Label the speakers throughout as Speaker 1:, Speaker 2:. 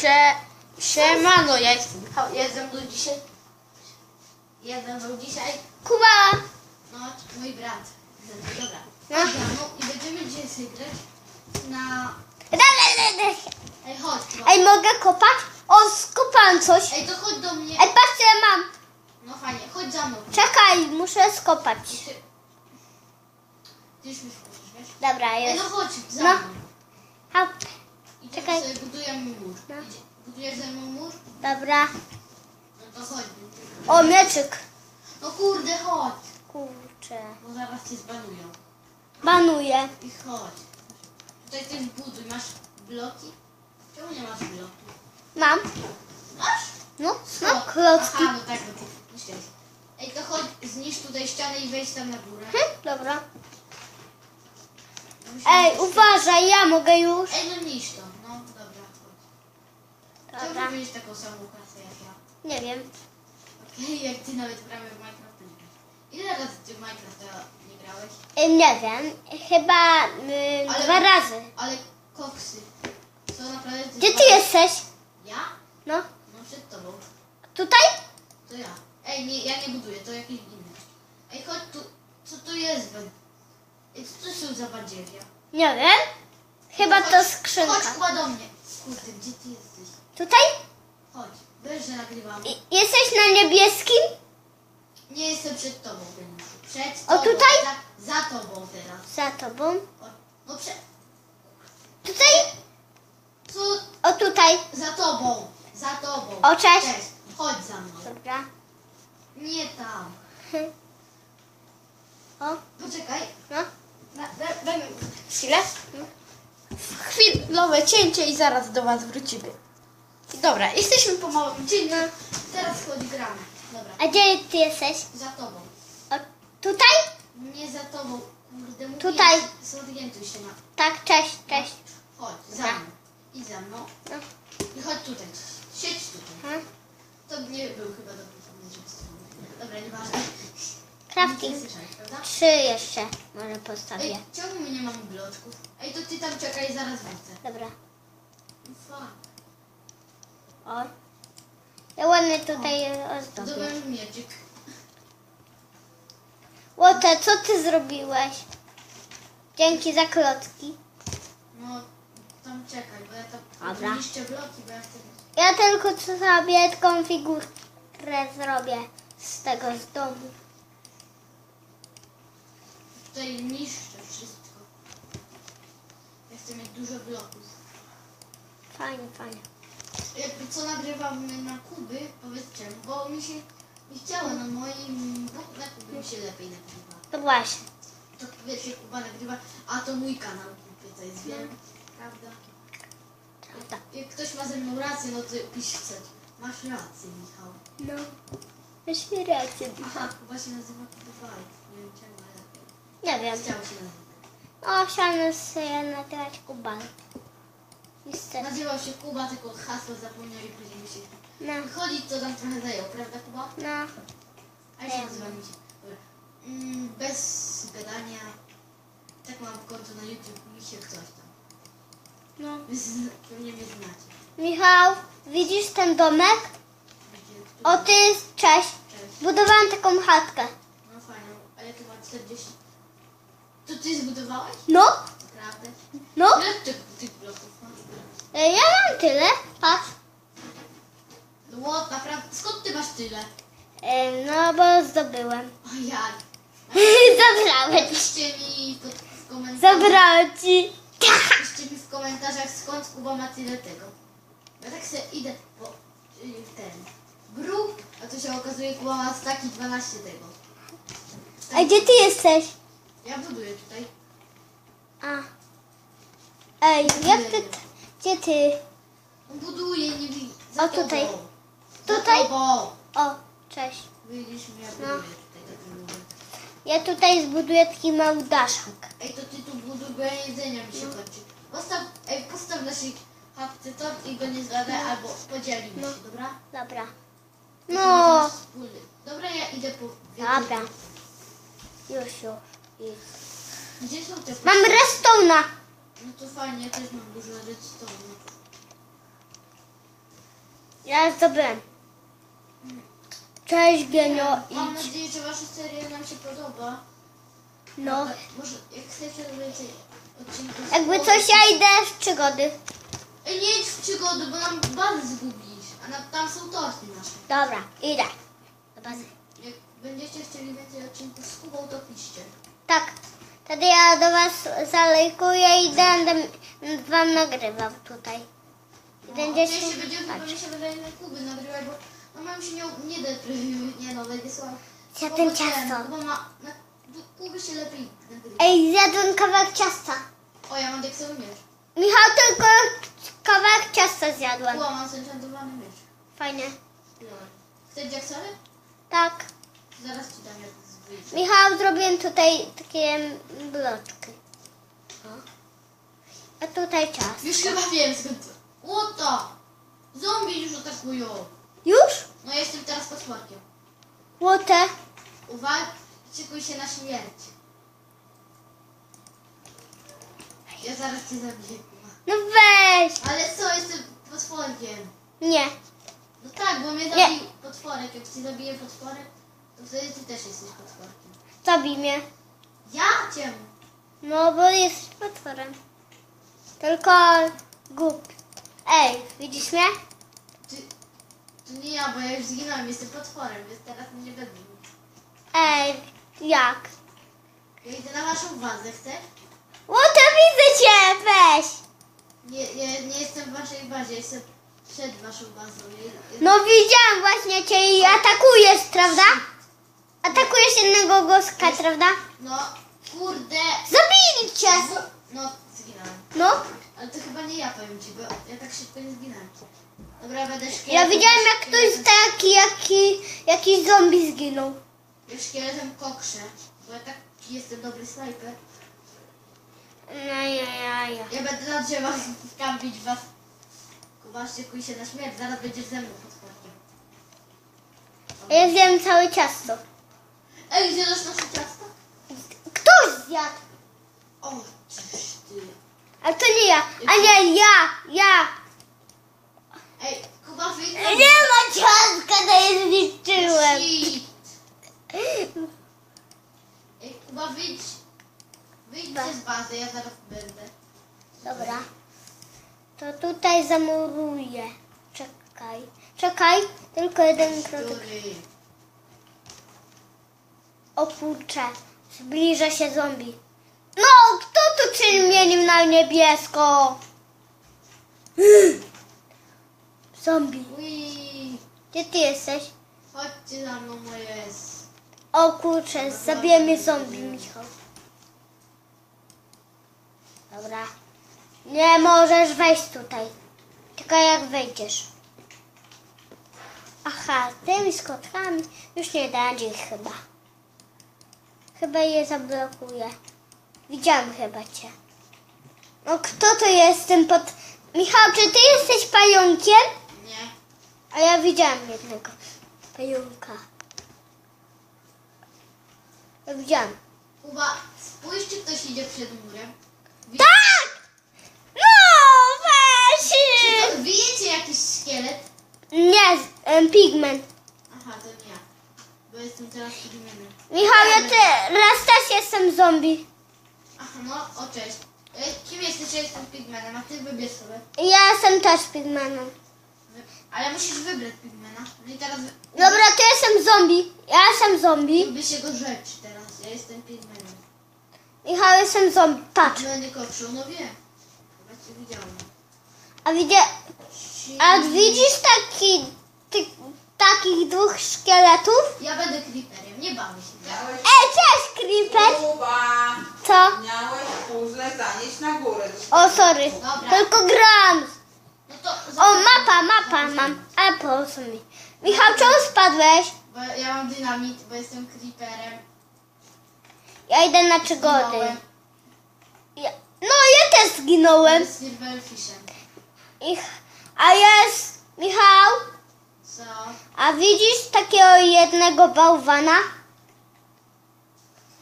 Speaker 1: Sze... Siemano, ja jestem Michał. Dzisiaj... Ze mną dzisiaj...
Speaker 2: Kuba!
Speaker 1: No, mój brat. Dobra.
Speaker 2: No.
Speaker 1: No i będziemy dzisiaj grać na... Ej, chodź. Chyba.
Speaker 2: Ej, mogę kopać? O, skopałam coś.
Speaker 1: Ej, to chodź do mnie.
Speaker 2: Ej, patrzcie, mam.
Speaker 1: No fajnie, chodź za mną.
Speaker 2: Czekaj, muszę skopać.
Speaker 1: Ty, ty już wiesz?
Speaker 2: Dobra,
Speaker 1: Ej, no chodź za
Speaker 2: No.
Speaker 1: mną.
Speaker 2: Hop. Czekaj.
Speaker 1: sobie budujemy mur.
Speaker 2: No.
Speaker 1: Budujesz ze mną mur?
Speaker 2: Dobra.
Speaker 1: No to chodź.
Speaker 2: O, mieczyk.
Speaker 1: No kurde, chodź.
Speaker 2: Kurczę.
Speaker 1: Bo zaraz cię zbanują.
Speaker 2: Banuję.
Speaker 1: I chodź. Tutaj też buduj. Masz bloki? Czemu nie masz bloki?
Speaker 2: Mam.
Speaker 1: Masz?
Speaker 2: No,
Speaker 1: Co?
Speaker 2: no, klocki.
Speaker 1: Aha, no tak, no myślałeś. Ej, to chodź, zniszcz tutaj ścianę i wejdź tam na górę.
Speaker 2: Hm, dobra. Ej, uważaj, ja mogę już.
Speaker 1: Ej, no niszcz to. No, dobra, chodź.
Speaker 2: Dobra.
Speaker 1: mieć taką samą kasę jak ja?
Speaker 2: Nie wiem.
Speaker 1: Okej, jak ty nawet prawie w Minecraft nie grasz. Ile razy ty w Minecrafta nie grałeś?
Speaker 2: Ej, Nie wiem. Chyba y,
Speaker 1: Ale-
Speaker 2: dwa razy.
Speaker 1: Ale koksy. Co naprawdę...
Speaker 2: Gdzie ty jesteś?
Speaker 1: Ja?
Speaker 2: No,
Speaker 1: No przed tobą.
Speaker 2: tutaj?
Speaker 1: To ja. Ej, nie, ja nie buduję, to jakiś inny. Ej, chodź tu. Co tu jest? Ben? Co są za badziewie?
Speaker 2: Nie wiem. Chyba
Speaker 1: Chodź-
Speaker 2: to
Speaker 1: Chodź
Speaker 2: skrzynka.
Speaker 1: chyba do mnie. Kurde, gdzie ty jesteś?
Speaker 2: Tutaj?
Speaker 1: Chodź, wiesz, że nagrywamy.
Speaker 2: I- Jesteś na niebieskim?
Speaker 1: Nie jestem przed tobą, Beniuszu. Przed
Speaker 2: O,
Speaker 1: tobą.
Speaker 2: tutaj?
Speaker 1: Za, za tobą teraz.
Speaker 2: Za tobą.
Speaker 1: O, no przed...
Speaker 2: Tutaj?
Speaker 1: Co?
Speaker 2: O, tutaj.
Speaker 1: Za tobą. Za tobą.
Speaker 2: O, cześć.
Speaker 1: Chodź za mną.
Speaker 2: Dobra.
Speaker 1: Nie tam.
Speaker 2: O,
Speaker 1: Poczekaj.
Speaker 2: no.
Speaker 1: Na, da, daj mi chwilę. Chwilowe cięcie i zaraz do was wrócimy. Dobra, jesteśmy po małym cięciu. Teraz chodź gramy. Dobra,
Speaker 2: A gdzie ty jesteś?
Speaker 1: za tobą.
Speaker 2: O, tutaj?
Speaker 1: Nie za tobą. Kurde, mówię,
Speaker 2: Tutaj.
Speaker 1: Zorientuj się na...
Speaker 2: Tak, cześć, cześć.
Speaker 1: Chodź, za
Speaker 2: Dobra.
Speaker 1: mną. I za mną.
Speaker 2: No.
Speaker 1: I chodź tutaj. Siedź tutaj.
Speaker 2: Hmm?
Speaker 1: To nie był chyba
Speaker 2: Crafting. Trzy jeszcze może
Speaker 1: Ej,
Speaker 2: postawię.
Speaker 1: czemu my nie mamy bloczków? Ej, to ty tam czekaj, zaraz wrócę.
Speaker 2: Dobra. O. Ja ładnie tutaj ozdobię.
Speaker 1: Zdobyłem mieczyk.
Speaker 2: Łote, co ty zrobiłeś? Dzięki za klocki.
Speaker 1: No, tam czekaj, bo ja tam
Speaker 2: Dobra.
Speaker 1: niszczę bloki, bo ja chcę...
Speaker 2: Ja tylko co sobie figurkę zrobię z tego z domu.
Speaker 1: Tutaj niszczę wszystko. Ja chcę mieć dużo bloków.
Speaker 2: Fajnie, fajnie.
Speaker 1: Jakby co nagrywamy na Kuby, powiedz czemu, bo mi się nie chciało na moim... bo Na Kuby mi się lepiej nagrywa.
Speaker 2: To właśnie.
Speaker 1: To wiecie, Kuba nagrywa, a to mój kanał Kuby, to jest wiem, prawda?
Speaker 2: Prawda.
Speaker 1: Jak ktoś ma ze mną rację, no to pisz coś. Masz rację, Michał.
Speaker 2: No. Masz mi rację.
Speaker 1: Aha, Kuba się nazywa Kuby Fight. Nie wiem czemu, ale
Speaker 2: Nie wiem.
Speaker 1: chciał się nazywać.
Speaker 2: O, chciałam sobie nagrać kubal. Niestety.
Speaker 1: Nazywał się Kuba, tylko hasło zapomniał i później mi się...
Speaker 2: No,
Speaker 1: Chodzić to tam trochę zajął, prawda Kuba?
Speaker 2: no.
Speaker 1: A jak się nazywa mi się? Dobra. Mm, bez gadania. Tak mam konto na YouTube, mi się ktoś tam.
Speaker 2: no.
Speaker 1: Wy z- pewnie mnie znacie.
Speaker 2: Michał, widzisz ten domek?
Speaker 1: Wiecie,
Speaker 2: O, ty, cześć.
Speaker 1: Cześć.
Speaker 2: Budowałam taką chatkę.
Speaker 1: No fajnie, ale to ma 40. To ty zbudowałeś?
Speaker 2: No,
Speaker 1: Naprawdę?
Speaker 2: no.
Speaker 1: Ile tych, tych bloków masz?
Speaker 2: E, Ja mam tyle. Patrz.
Speaker 1: No what, naprawdę? Skąd ty masz tyle?
Speaker 2: E, No, bo zdobyłem.
Speaker 1: O jak?
Speaker 2: Zabrałem ci.
Speaker 1: Piszcie mi w, w komentarzach.
Speaker 2: Zabrałem ci.
Speaker 1: Piszcie mi w komentarzach skąd Kuba ma tyle tego. Ja tak sobie idę po y, ten grób, a to się okazuje Kuba ma taki 12 tego.
Speaker 2: A gdzie ty jesteś?
Speaker 1: Ja buduję tutaj.
Speaker 2: A. Ej, jak ty... Gdzie ty?
Speaker 1: No buduję, nie widzę.
Speaker 2: O, tutaj.
Speaker 1: Za
Speaker 2: Tutaj?
Speaker 1: tobą.
Speaker 2: O, cześć.
Speaker 1: Widzisz, ja
Speaker 2: No.
Speaker 1: buduję tutaj taki lubię.
Speaker 2: Ja tutaj zbuduję taki mały daszek.
Speaker 1: Ej, to ty tu buduj, bo ja jedzenia mi się kończy. Postaw, ej, postaw naszej chatce to i go nie zgadaj, albo podzielimy
Speaker 2: No.
Speaker 1: się, dobra?
Speaker 2: Dobra. No.
Speaker 1: wspólny. Dobra, ja idę po...
Speaker 2: Dobra. Już, już.
Speaker 1: Gdzie są te...
Speaker 2: Mam restouna.
Speaker 1: No to fajnie, ja też mam dużo redstone.
Speaker 2: Ja zdobyłem. Cześć Genio,
Speaker 1: Mam
Speaker 2: idź.
Speaker 1: nadzieję, że wasza seria nam się podoba.
Speaker 2: No.
Speaker 1: Może jak chcecie więcej odcinków... z
Speaker 2: Jakby coś, ja idę w przygody.
Speaker 1: Ej, nie idź w przygody, bo nam bazę zgubisz. A na, tam są torty nasze.
Speaker 2: Dobra, idę. Do bazy.
Speaker 1: Jak będziecie chcieli więcej odcinków z Kubą, to piszcie.
Speaker 2: Tak. Wtedy ja do was zalejkuję i będę wam nagrywał tutaj. I
Speaker 1: No,
Speaker 2: będziecie
Speaker 1: będziemy chyba
Speaker 2: patrzeć.
Speaker 1: mi się wydaje na Kuby nagrywać, bo no mam się nie, nie da, nie no, będzie słabo.
Speaker 2: Ciasto.
Speaker 1: Ma, na Kuby się lepiej nagrywa.
Speaker 2: Ej, zjadłem kawałek ciasta.
Speaker 1: O, ja mam deksowy miecz.
Speaker 2: Michał, tylko kawałek ciasta zjadłem.
Speaker 1: Kuba ma zenchantowany miecz.
Speaker 2: Fajnie.
Speaker 1: Dobra. Chcesz Jacksowy?
Speaker 2: Tak.
Speaker 1: Zaraz ci dam.
Speaker 2: Michał, zrobiłem tutaj takie bloczki. O. A tutaj ciasto.
Speaker 1: Już chyba wiem skąd. Łota! Zombie już atakują.
Speaker 2: Już?
Speaker 1: No jestem teraz potworkiem.
Speaker 2: Łotę.
Speaker 1: Uwaga, szykuj się na śmierć. Ja zaraz cię zabiję.
Speaker 2: No weź.
Speaker 1: Ale co, jestem potworkiem.
Speaker 2: Nie.
Speaker 1: No tak, bo mnie
Speaker 2: Nie.
Speaker 1: zabił potworek. Jak ci zabiję potworek, to wtedy ty też jesteś potworkiem.
Speaker 2: Zabij mnie.
Speaker 1: Ja cię.
Speaker 2: No, bo jesteś potworem. Tylko głupi. Ej, widzisz mnie?
Speaker 1: Ty, to nie ja, bo ja już zginąłem, jestem potworem, więc teraz mnie nie będę. bił.
Speaker 2: Ej, jak?
Speaker 1: Ja idę na waszą bazę, chcesz?
Speaker 2: Łotę, widzę cię, weź.
Speaker 1: Nie, nie, nie jestem w waszej bazie, jestem przed waszą bazą. Ja- ja-
Speaker 2: No widziałam właśnie cię i atakujesz, prawda? Atakujesz jednego goska, prawda?
Speaker 1: No, kurde.
Speaker 2: Zabili cię.
Speaker 1: No, zginąłem.
Speaker 2: No,
Speaker 1: Ale to chyba nie ja powiem ci, bo ja tak szybko nie zginąłem. Dobra, będę szkieletem.
Speaker 2: ja widziałam jak ktoś taki, jaki, jakiś zombie zginął.
Speaker 1: Ja szkieletem kokrzę, bo ja tak jestem dobry snajper.
Speaker 2: No ja, ja, ja.
Speaker 1: Ja będę na drzewach kampić was. Kuba, szykuj się na śmierć, zaraz będziesz ze mną potworkiem.
Speaker 2: Ja zjem całe ciasto.
Speaker 1: Ej, zjadasz nasze ciasto?
Speaker 2: Ktoś zjadł.
Speaker 1: O, czyż ty.
Speaker 2: Ale to nie ja. A nie, ja, ja.
Speaker 1: Ej, Kuba, wyjdź.
Speaker 2: Nie ma ciastka, to je zniszczyłem.
Speaker 1: Ej, Kuba, wyjdź. Wyjdźcie z bazy, ja zaraz będę.
Speaker 2: Dobra. To tutaj zamuruję. Czekaj. Czekaj, tylko jeden produkt.
Speaker 1: Który?
Speaker 2: O kurczę, zbliża się zombie. No, kto tu czynił na niebiesko? Zombie.
Speaker 1: Ui.
Speaker 2: Gdzie ty jesteś?
Speaker 1: Chodźcie za mną, jest.
Speaker 2: O kurczę, zabije mnie zombie, Michał. Dobra. Nie możesz wejść tutaj. Tylko jak wejdziesz. Aha, tymi skotkami już nie będzie ich chyba. Chyba je zablokuję. Widziałam chyba cię. No kto to jest ten pod... Michał, czy ty jesteś pająkiem?
Speaker 1: Nie.
Speaker 2: A ja widziałam jednego pająka. Ja widziałam.
Speaker 1: Kuba, spójrz, czy ktoś idzie przed murem.
Speaker 2: Tak! No, weź!
Speaker 1: Czy to wyjecie jakiś szkielet?
Speaker 2: Nie, pigment.
Speaker 1: Aha, to nie. Bo jestem teraz pigmenem.
Speaker 2: Michał, ja teraz też jestem zombie.
Speaker 1: Aha, no, o cześć. E, Kim jesteś? Ja jestem pigmenem, a ty wybierz sobie.
Speaker 2: Ja jestem też pigmenem.
Speaker 1: Wy- Ale musisz wybrać pigmena. No i teraz... wy-
Speaker 2: Dobra, to jestem zombie. Ja jestem zombie.
Speaker 1: Wybierz jego rzecz teraz. Ja jestem pigmenem.
Speaker 2: Michał, jestem zombie. Patrz.
Speaker 1: Pigmeny kokszą, no wiem. Chyba cię widziałem.
Speaker 2: A, widzie, a widzisz taki, ty, takich dwóch szkieletów?
Speaker 1: Ja będę creeperem, nie bawię się.
Speaker 3: Miałeś
Speaker 2: Ej, cześć, Creeper.
Speaker 3: Kuba,
Speaker 2: Co?
Speaker 3: miałeś puzzle zanieść na górę.
Speaker 2: O, sorry.
Speaker 1: Dobra.
Speaker 2: Tylko gram.
Speaker 1: No to...
Speaker 2: O, mapa, mapa mam. A po co mi? Michał, czemu spadłeś?
Speaker 1: Bo ja mam dynamit, bo jestem creeperem.
Speaker 2: Ja idę na przygody.
Speaker 1: Zginąłem.
Speaker 2: Ja, no, ja też zginąłem.
Speaker 1: Z silverfishem.
Speaker 2: Ich, a jest, Michał,
Speaker 1: Co?
Speaker 2: a widzisz takiego jednego bałwana?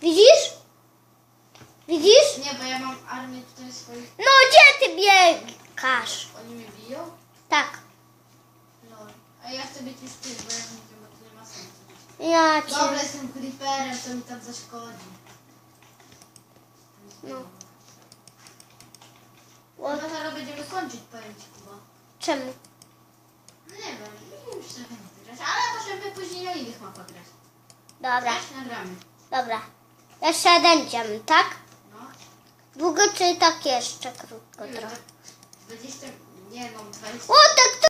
Speaker 2: Widzisz? Widzisz?
Speaker 1: Nie, bo ja mam armię tutaj swoich...
Speaker 2: No, gdzie ty biegasz?
Speaker 1: Oni mnie biją?
Speaker 2: Tak.
Speaker 1: Lol. być już ty, bo ja nie bo to nie ma sensu.
Speaker 2: Ja
Speaker 1: Dobra,
Speaker 2: cię.
Speaker 1: jestem creeperem, co mi tam zaszkodzi.
Speaker 2: No.
Speaker 1: No zaraz będziemy kończyć, powiem ci, Kuba.
Speaker 2: Czemu?
Speaker 1: Grać, ale możemy później na innych mapach grać.
Speaker 2: Dobra,
Speaker 1: nagramy.
Speaker 2: dobra. Jeszcze jeden dzień, tak?
Speaker 1: No.
Speaker 2: Długo czy tak jeszcze krótko trochę?
Speaker 1: tak 20, nie no, 20.
Speaker 2: O, tak